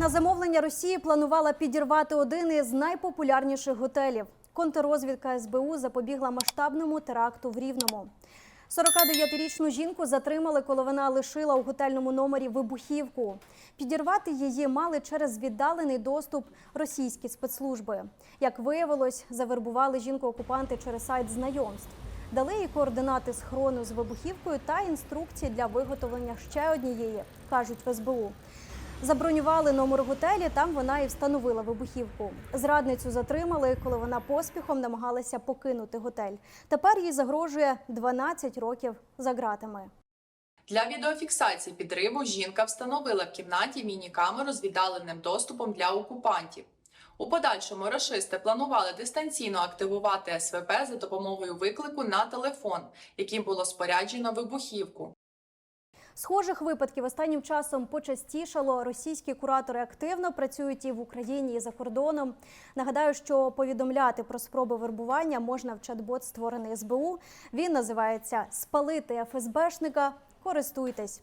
На замовлення Росії планувала підірвати один із найпопулярніших готелів. Контррозвідка СБУ запобігла масштабному теракту в Рівному. 49-річну жінку затримали, коли вона лишила у готельному номері вибухівку. Підірвати її мали через віддалений доступ російські спецслужби. Як виявилось, завербували жінку окупанти через сайт знайомств. Дали їй координати схорону з вибухівкою та інструкції для виготовлення ще однієї, кажуть в СБУ. Забронювали номер готелі, там вона і встановила вибухівку. Зрадницю затримали, коли вона поспіхом намагалася покинути готель. Тепер їй загрожує 12 років за ґратами. Для відеофіксації підриву жінка встановила в кімнаті міні-камеру з віддаленим доступом для окупантів. У подальшому рашисти планували дистанційно активувати СВП за допомогою виклику на телефон, яким було споряджено вибухівку. Схожих випадків останнім часом почастішало. Російські куратори активно працюють і в Україні, і за кордоном. Нагадаю, що повідомляти про спроби вербування можна в чат-бот, створений СБУ. Він називається Спалити ФСБшника. Користуйтесь.